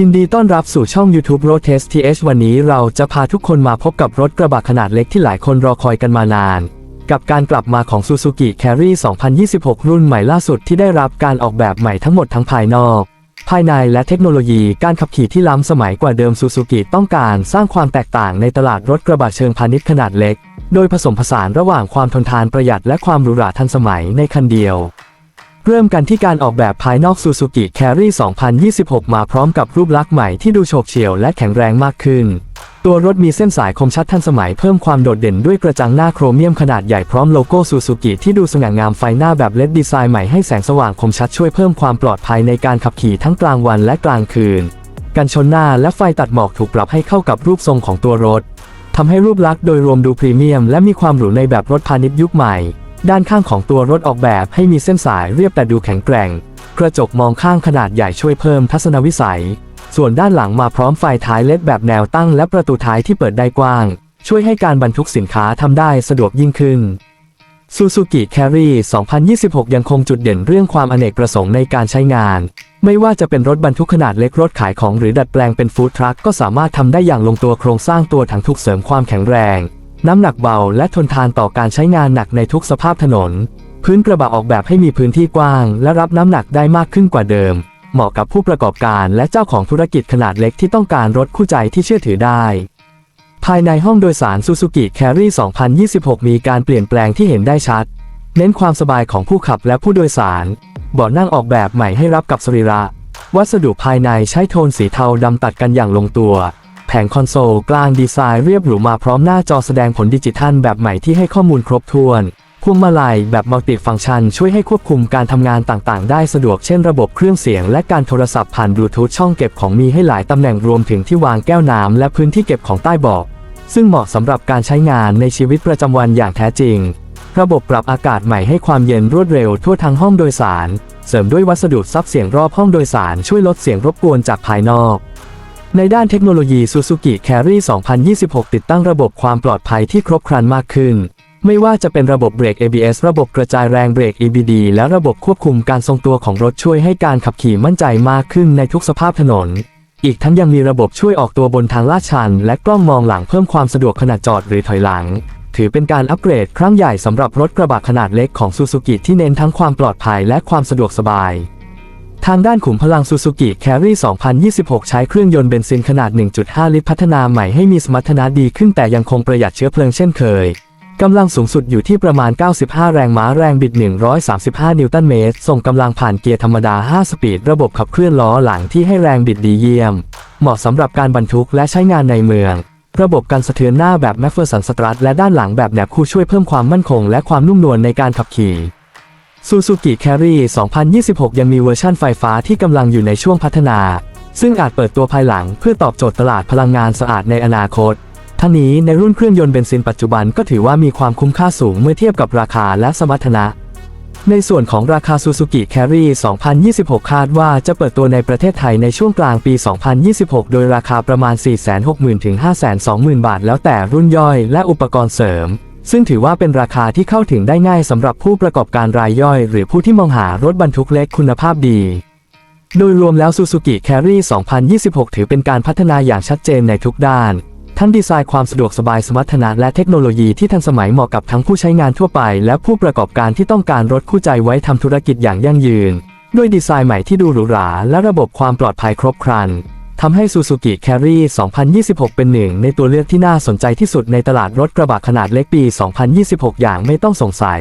ยินดีต้อนรับสู่ช่อง YouTube Road Test TH วันนี้เราจะพาทุกคนมาพบกับรถกระบะขนาดเล็กที่หลายคนรอคอยกันมานาน กับการกลับมาของ Suzuki Carry 2026 รุ่นใหม่ล่าสุดที่ได้รับการออกแบบใหม่ทั้งหมดทั้งภายนอก ภายในและเทคโนโลยีการขับขี่ที่ล้ำสมัยกว่าเดิม Suzuki ต้องการสร้างความแตกต่างในตลาดรถกระบะเชิงพาณิชย์ขนาดเล็ก โดยผสมผสานระหว่างความทนทานประหยัดและความหรูหราทันสมัยในคันเดียว เริ่มกันที่การออกแบบภายนอก Suzuki Carry 2026 มาพร้อมกับรูปลักษณ์ใหม่ที่ดูโฉบเฉี่ยวและแข็งแรงมากขึ้น ตัวรถมีเส้นสายคมชัดทันสมัยเพิ่มความโดดเด่นด้วยกระจังหน้าโครเมียมขนาดใหญ่พร้อมโลโก้ Suzuki ที่ดูสง่างามไฟหน้าแบบเลดดีไซน์ใหม่ให้แสงสว่างคมชัดช่วยเพิ่มความปลอดภัยในการขับขี่ทั้งกลางวันและกลางคืน กันชนหน้าและไฟตัดหมอกถูกปรับให้เข้ากับรูปทรงของตัวรถทำให้รูปลักษณ์โดยรวมดูพรีเมียมและมีความหรูในแบบรถพาณิชย์ยุคใหม่ ด้านข้างของตัวรถออกแบบให้มีเส้นสายเรียบแต่ดูแข็งแกร่ง กระจกมองข้างขนาดใหญ่ช่วยเพิ่มทัศนวิสัย ส่วนด้านหลังมาพร้อมไฟท้ายเล็ดแบบแนวตั้งและประตูท้ายที่เปิดได้กว้าง ช่วยให้การบรรทุกสินค้าทำได้สะดวกยิ่งขึ้น Suzuki Carry 2026 ยังคงจุดเด่นเรื่องความอเนกประสงค์ในการใช้งาน ไม่ว่าจะเป็นรถบรรทุกขนาดเล็กรถขายของหรือดัดแปลงเป็นฟู้ดทรัคก็สามารถทำได้อย่างลงตัวโครงสร้างตัวถังถูกเสริมความแข็งแรง น้ำหนักเบาและทนทานต่อการใช้งานหนักในทุกสภาพถนน พื้นกระบะออกแบบให้มีพื้นที่กว้าง และรับน้ำหนักได้มากขึ้นกว่าเดิม เหมาะกับผู้ประกอบการและเจ้าของธุรกิจขนาดเล็กที่ต้องการรถคู่ใจที่เชื่อถือได้ ภายในห้องโดยสาร Suzuki Carry 2026 มีการเปลี่ยนแปลงที่เห็นได้ชัด เน้นความสบายของผู้ขับและผู้โดยสารเบาะนั่งออกแบบใหม่ให้รับกับสรีระ วัสดุภายในใช้โทนสีเทาดำตัดกันอย่างลงตัว แผงคอนโซลกลางดีไซน์เรียบหรูมาพร้อมหน้าจอแสดงผลดิจิทัลแบบใหม่ที่ให้ข้อมูลครบถ้วนพวงมาลัยแบบมัลติฟังก์ชันช่วยให้ควบคุมการทำงานต่างๆ ได้สะดวกเช่นระบบเครื่องเสียงและการโทรศัพท์ผ่านบลูทูธช่องเก็บของมีให้หลายตำแหน่งรวมถึงที่วางแก้วน้ำและพื้นที่เก็บของใต้เบาะซึ่งเหมาะสำหรับการใช้งานในชีวิตประจำวันอย่างแท้จริง ระบบปรับอากาศใหม่ให้ความเย็นรวดเร็วทั่วทั้งห้องโดยสาร เสริมด้วยวัสดุซับเสียงรอบห้องโดยสารช่วยลดเสียงรบกวนจากภายนอก ในด้านเทคโนโลยี Suzuki Carry 2026 ติดตั้งระบบความปลอดภัยที่ครบครันมากขึ้น ไม่ว่าจะเป็นระบบเบรก ABS ระบบกระจายแรงเบรก EBD และระบบควบคุมการทรงตัวของรถช่วยให้การขับขี่มั่นใจมากขึ้นในทุกสภาพถนน อีกทั้งยังมีระบบช่วยออกตัวบนทางลาดชัน และกล้องมองหลังเพิ่มความสะดวกขณะจอดหรือถอยหลัง ถือเป็นการอัปเกรดครั้งใหญ่สำหรับรถกระบะขนาดเล็กของ Suzuki ที่เน้นทั้งความปลอดภัยและความสะดวกสบาย ทางด้านขุมพลัง Suzuki Carry 2026 ใช้เครื่องยนต์เบนซินขนาด 1.5 ลิตรพัฒนาใหม่ให้มีสมรรถนะดีขึ้นแต่ยังคงประหยัดเชื้อเพลิงเช่นเคย กำลังสูงสุดอยู่ที่ประมาณ 95 แรงม้าแรงบิด 135 นิวตันเมตร ส่งกำลังผ่านเกียร์ธรรมดา 5 สปีด ระบบขับเคลื่อนล้อหลังที่ให้แรงบิดดีเยี่ยม เหมาะสำหรับการบรรทุกและใช้งานในเมือง ระบบการสะเทือนหน้าแบบแมฟเฟอร์สันสตรัทและด้านหลังแบบแหนบคู่ช่วยเพิ่มความมั่นคง และความนุ่มนวลในการขับขี่ Suzuki Carry 2026 ยังมีเวอร์ชั่นไฟฟ้าที่กำลังอยู่ในช่วงพัฒนา ซึ่งอาจเปิดตัวภายหลังเพื่อตอบโจทย์ตลาดพลังงานสะอาดในอนาคต ทั้งนี้ในรุ่นเครื่องยนต์เบนซินปัจจุบันก็ถือว่ามีความคุ้มค่าสูงเมื่อเทียบกับราคาและสมรรถนะ ในส่วนของราคา Suzuki Carry 2026 คาดว่าจะเปิดตัวในประเทศไทยในช่วงกลางปี 2026 โดยราคาประมาณ 460,000 ถึง 520,000 บาท แล้วแต่รุ่นย่อยและอุปกรณ์เสริม ซึ่งถือว่าเป็นราคาที่เข้าถึงได้ง่ายสำหรับผู้ประกอบการรายย่อย หรือผู้ที่มองหารถบรรทุกเล็กคุณภาพดี โดยรวมแล้ว Suzuki Carry 2026 ถือเป็นการพัฒนาอย่างชัดเจนในทุกด้าน ทั้งดีไซน์ความสะดวกสบายสมรรถนะและเทคโนโลยีที่ทันสมัยเหมาะกับทั้งผู้ใช้งานทั่วไป และผู้ประกอบการที่ต้องการรถคู่ใจไว้ทำธุรกิจอย่างยั่งยืน ด้วยดีไซน์ใหม่ที่ดูหรูหราและระบบความปลอดภัยครบครัน ทำให้ Suzuki Carry 2026 เป็นหนึ่งในตัวเลือกที่น่าสนใจที่สุดในตลาดรถกระบะขนาดเล็กปี 2026 อย่างไม่ต้องสงสัย